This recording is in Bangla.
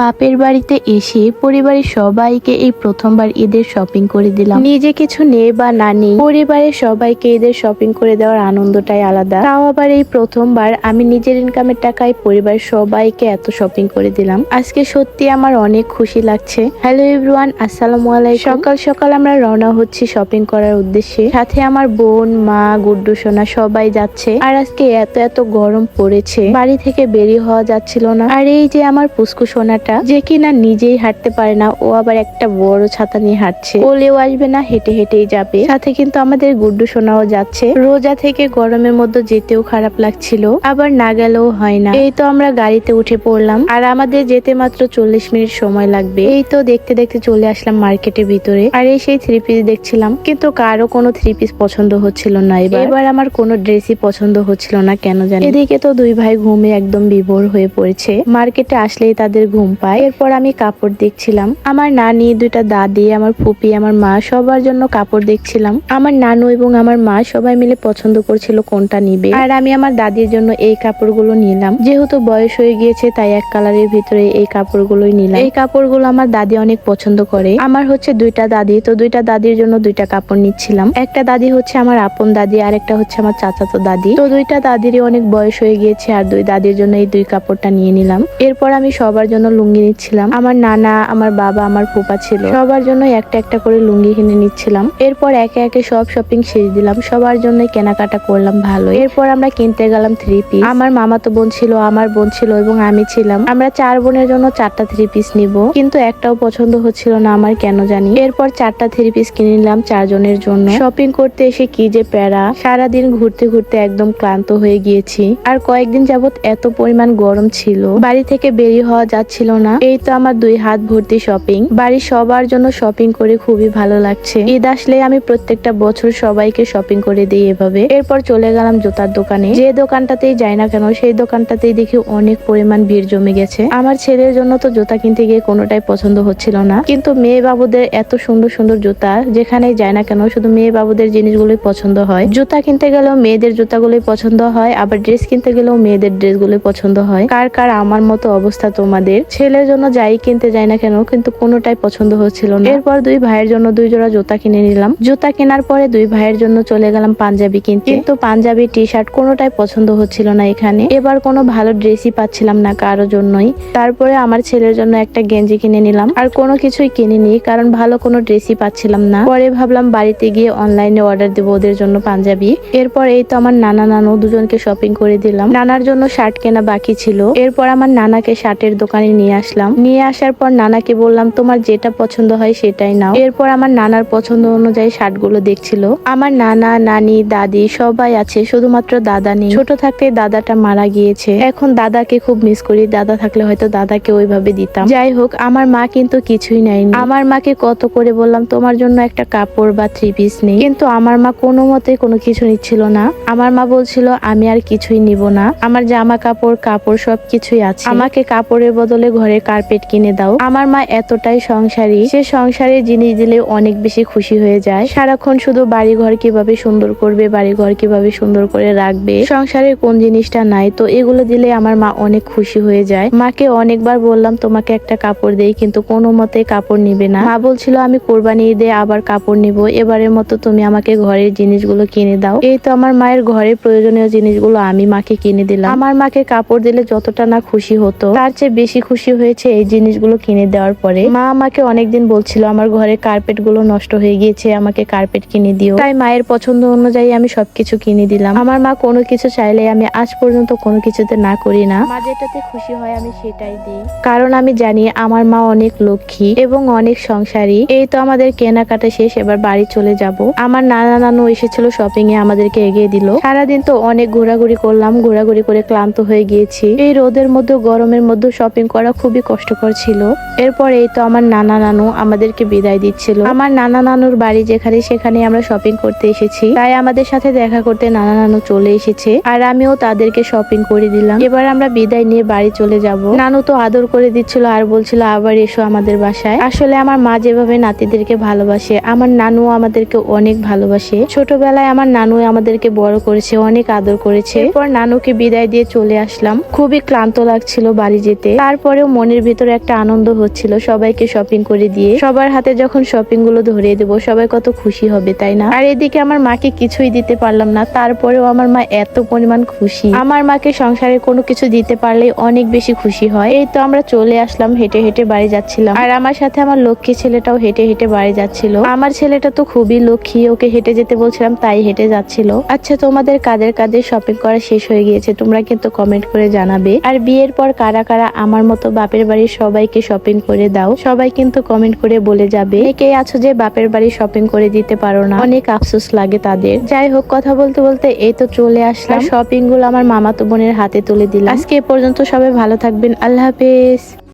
বাপের বাড়িতে এসে পরিবারের সবাইকে এই প্রথমবার ঈদের শপিং করে দিলাম। নিজে কিছু নেই বা না নেই, পরিবারের সবাইকে ঈদের শপিং করে দেওয়ার আনন্দটাই আলাদা। তাও আবার এই প্রথমবার আমি নিজের ইনকামের টাকায় পরিবারের সবাইকে এত শপিং করে দিলাম। আজকে সত্যি আমার অনেক খুশি লাগছে। হ্যালো এভরিওয়ান আসসালামু আলাইকুম। সকাল সকাল আমরা রওনা হচ্ছি শপিং করার উদ্দেশ্যে। সাথে আমার বোন, মা, গুড্ডু, সোনা সবাই যাচ্ছে। আর আজকে এত এত গরম পড়েছে, বাড়ি থেকে বেরিয়ে হওয়া যাচ্ছিল না। আর এই যে আমার পুস্কু সোনাটা যে কিনা নিজেই হাঁটতে পারে না ও আবার একটা বড় ছাতা নিয়ে হাঁটছে। কোলেও আসবে না হেঁটে হেঁটেই যাবে। সাথে কিন্তু আমাদের গুড্ডু সোনাও যাচ্ছে। রোজা থেকে গরমের মধ্যে যেতেও খারাপ লাগছিল আবার না গেলেও হয় না। এই তো আমরা গাড়িতে উঠে পড়লাম আর আমাদের যেতে মাত্র চল্লিশ মিনিট সময় লাগবে। এই তো দেখতে দেখতে চলে আসলাম মার্কেটের ভিতরে আর এই সেই থ্রি পিস দেখছিলাম কিন্তু কারও কোনো থ্রি পিস পছন্দ হচ্ছিল না এবার। এবার? আমার কোনো ড্রেসই পছন্দ হচ্ছিল না কেন জানি। এদিকে তো দুই ভাই ঘুমে একদম বিভোর হয়ে পড়েছে। মার্কেটে আসলেই তাদের ঘুম পায় এরপর আমি কাপড় দেখছিলাম। আমার নানি, দুইটা দাদি, আমার ফুপি, আমার মা সবার জন্য কাপড় দেখছিলাম। আমার নানু এবং আমার মা সবাই মিলে পছন্দ করছিল কোনটা নিবে। আর আমি আমার দাদির জন্য এই কাপড়গুলো নিলাম। যেহেতু বয়স হয়ে গিয়েছে, তাই এক কালারের ভিতরে এই কাপড়গুলোই নিলাম। এই কাপড়গুলো আমার দাদি অনেক পছন্দ করে। আমার হচ্ছে দুইটা দাদি, তো দুইটা দাদির জন্য দুইটা কাপড় নিচ্ছিলাম। একটা দাদি হচ্ছে আমার আপন দাদি, আর একটা হচ্ছে আমার চাচাতো দাদি। তো দুইটা দাদিরই অনেক বয়স হয়ে গিয়েছে, আর দুই দাদির জন্য এই দুই কাপড়টা নিয়ে নিলাম। এরপর আমি সবার জন্য লুঙ্গি নিচ্ছিলাম। আমার নানা, আমার বাবা, আমার ফুপা ছিল। সবার জন্য একটা একটা করে লুঙ্গি কিনে নিচ্ছিলাম। এরপর একে একে সব শপিং শেষ দিলাম। সবার জন্য কেনাকাটা করলাম ভালো এরপর আমরা কিনতে গেলাম থ্রি পিস আমার মামাতো বোন ছিল, আমার বোন ছিল এবং আমি ছিলাম। আমরা চার বোনের জন্য চারটা থ্রি পিস নিব। কিন্তু একটাও পছন্দ হচ্ছিল না, আমার কেন জানি। এরপর চারটা থ্রি পিস কিনে নিলাম চারজনের জন্য। শপিং করতে এসে কি যে প্যারা। সারাদিন ঘুরতে ঘুরতে একদম ক্লান্ত হয়ে গিয়েছি। আর কয়েকদিন যাবত এত পরিমাণ গরম ছিল। বাড়ি থেকে বেরিয়ে হওয়া যাচ্ছিল না। এই তো আমার দুই হাত ভর্তি শপিং বাড়ির সবার জন্য শপিং করে খুবই ভালো লাগছে। ঈদ আসলে আমি প্রত্যেকটা বছর সবাইকে শপিং করে দিই এভাবে। এরপর চলে গেলাম জুতার দোকানে। যে দোকানটাতেই যাই না কেন, সেই দোকানটাতেই দেখি অনেক পরিমাণ ভিড় জমে গেছে। আমার ছেলের জন্য তো জুতা কিনতে গিয়ে কোনোটাই পছন্দ হচ্ছিল না। কিন্তু মেয়ে বাবুদের এত সুন্দর সুন্দর জুতা, যেখানেই যায় না কেন, শুধু মেয়ে বাবুদের জিনিসগুলোই পছন্দ হয়। জুতা কিনতে গেলেও মেয়েদের জুতাগুলোই পছন্দ হয়, আবার ড্রেস কিনতে গেলেও মেয়েদের ড্রেসগুলোই পছন্দ হয়। কার কার আমার মতো অবস্থা তোমাদের? ছেলের জন্য যাই কিনতে যাই না কেন, কিন্তু কোনোটাই পছন্দ হচ্ছিল না। এরপর দুই ভাইয়ের জন্য দুই জোড়া জুতা কিনে নিলাম। জুতা কেনার পরে দুই ভাইয়ের জন্য চলে গেলাম পাঞ্জাবি কিনতে। কিন্তু পাঞ্জাবি টি শার্ট কোনোটাই পছন্দ হচ্ছিল না এখানে। এবার কোনো ভালো ড্রেসই পাচ্ছিলাম না কারও জন্যই। তারপরে আমার ছেলের জন্য একটা গেঞ্জি কিনে নিলাম। আর কোনো কিছুই কিনিনি, কারণ ভালো কোনো ড্রেসই পাচ্ছিলাম না। পরে ভাবলাম বাড়িতে গিয়ে অনলাইনে অর্ডার দেবো ওদের জন্য পাঞ্জাবি। এরপর এই তো আমার নানা নানু দুজনকে শপিং করে দিলাম। নানার জন্য শার্ট কেনা বাকি ছিল। এরপর আমার নানাকে শার্টের দোকানে নিয়ে আসলাম। নিয়ে আসার পর নানাকে বললাম, তোমার যেটা পছন্দ হয় সেটাই নাও। এরপর আমার নানার পছন্দ অনুযায়ী শার্টগুলো দেখছিল। আমার নানা, নানি, দাদি সবাই আছে, শুধুমাত্র দাদা নেই। ছোট থাকতে দাদাটা মারা গিয়েছে। এখন দাদাকে খুব মিস করি। দাদা থাকলে হয়তো দাদাকে ওইভাবে দিতাম। যাই হোক, আমার মা কিন্তু কিছুই নেয়নি। আমার মাকে কত করে বললাম, তোমার জন্য একটা কাপড় বা থ্রি পিস নেই। কিন্তু আমার মা কোনো মতে কোনো কিছু নিচ্ছিল না। আমার মা বলছিল, আমি আর কিছুই নিব না। আমার জামা কাপড় কাপড় সব কিছুই আছে। আমাকে কাপড়ের বদলে ঘরে কার্পেট কিনে দাও। আমার মা এতটাই সংসারী, সে সংসারের জিনিস দিলে অনেক বেশি খুশি হয়ে যায়। সারাক্ষণ শুধু বাড়ি ঘর কীভাবে সুন্দর করবে বাড়ি ঘর কীভাবে সুন্দর করে রাখবে সংসারের কোন জিনিসটা নাই, তো এগুলো দিলে আমার মা অনেক খুশি হয়ে যায়। মাকে অনেকবার বললাম, তোমাকে একটা কাপড় দেই। কিন্তু কোনো মতে কাপড় নিবে না। মা বলছিল, আমি কোরবানি ঈদে আবার কাপড় নিব। এবারের মতো তুমি আমাকে ঘরের জিনিসগুলো কিনে দাও। এই তো আমার মায়ের ঘরের প্রয়োজনীয় জিনিসগুলো আমি মাকে কিনে দিলাম। আমার মাকে কাপড় দিলে যতটা না খুশি হতো, তার চেয়ে বেশি খুশি হয়েছে এই জিনিসগুলো কিনে দেওয়ার পরে। মা আমাকে অনেকদিন বলছিল, আমার ঘরে কার্পেটগুলো নষ্ট হয়ে গিয়েছে, আমাকে কার্পেট কিনে দিও। তাই মায়ের পছন্দ অনুযায়ী আমি সবকিছু কিনে দিলাম। আমার মা কোনো কিছু চাইলে আমি আজ পর্যন্ত কোনো কিছুতে না করি না। মা যেটাতে খুশি হয় আমি সেটাই দিই। কারণ আমি জানি আমার মা অনেক লক্ষ্মী এবং অনেক সংসারী। এই তো আমাদের কেনাকাটা শেষ, এবার বাড়ি চলে যাব। আমার নানা নানু এসেছিল শপিং এ আমাদেরকে এগিয়ে দিল। সারাদিন তো অনেক ঘোরাঘুরি করলাম, ঘোরাঘুরি করে ক্লান্ত হয়ে গিয়েছি। এই রোদের মধ্যে, গরমের মধ্যে শপিং করা খুবই কষ্টকর ছিল। এরপর তো আমার নানা নানু আমাদেরকে বিদায় দিচ্ছিল। আমার নানা নানুর বাড়ি যেখানে সেখানে আমরা শপিং করতে এসেছি। তাই আমাদের সাথে দেখা করতে নানা নানু চলে এসেছে আর আমিও তাদেরকে শপিং করে দিলাম। এবার আমরা বিদায় নিয়ে বাড়ি চলে যাব। নানু তো আদর করে দিচ্ছিল আর বলছিল, আবার এসো আমাদের বাসায়। আসলে আমার মা যেভাবে নাতিদেরকে ভালোবাসে, আমার নানু আমাদেরকে অনেক ভালোবাসে। ছোটবেলায় আমার নানু আমাদেরকে বড় করেছে, অনেক আদর করেছে। এরপর নানুকে বিদায় দিয়ে চলে আসলাম। খুবই ক্লান্ত লাগছিল বাড়ি যেতে। তারপরে তারপরেও মনের ভিতরে একটা আনন্দ হচ্ছিল সবাইকে শপিং করে দিয়ে। সবার হাতে যখন শপিংগুলো ধরিয়ে দেবো, সবাই কত খুশি হবে, তাই না? আর এদিকে আমার মাকে কিছুই দিতে পারলাম না, তারপরেও আমার মা এত পরিমাণ খুশি। আমার মাকে সংসারে কোনো কিছু দিতে পারলে অনেক বেশি খুশি হয়। এই তো আমরা চলে আসলাম, হেঁটে হেঁটে বাড়ি যাচ্ছিলাম। আর আমার সাথে আমার লক্ষ্মী ছেলেটাও হেঁটে হেঁটে বাড়ি যাচ্ছিল। আমার ছেলেটা তো খুবই লক্ষ্মী, ওকে হেঁটে যেতে বলছিলাম, তাই হেঁটে যাচ্ছিল। আচ্ছা তোমাদের কাদের কাদের শপিং করা শেষ হয়ে গিয়েছে, তোমরা কিন্তু কমেন্ট করে জানাবে। আর বিয়ের পর কারা কারা আমার মতো বাপের বাড়ির সবাইকে শপিং করে দাও। সবাই কিন্তু কমেন্ট করে বলে যাবে কে আছো যে বাপের বাড়ি শপিং করে দিতে পারো না। অনেক আফসোস লাগে তাদের। যাই হোক কথা বলতে বলতে এই তো চলে আসলাম। শপিংগুলো আমার মামাতো বোনের হাতে তুলে দিলাম। আজকে এ পর্যন্ত সবাই ভালো থাকবেন। আল্লাহ হাফেজ।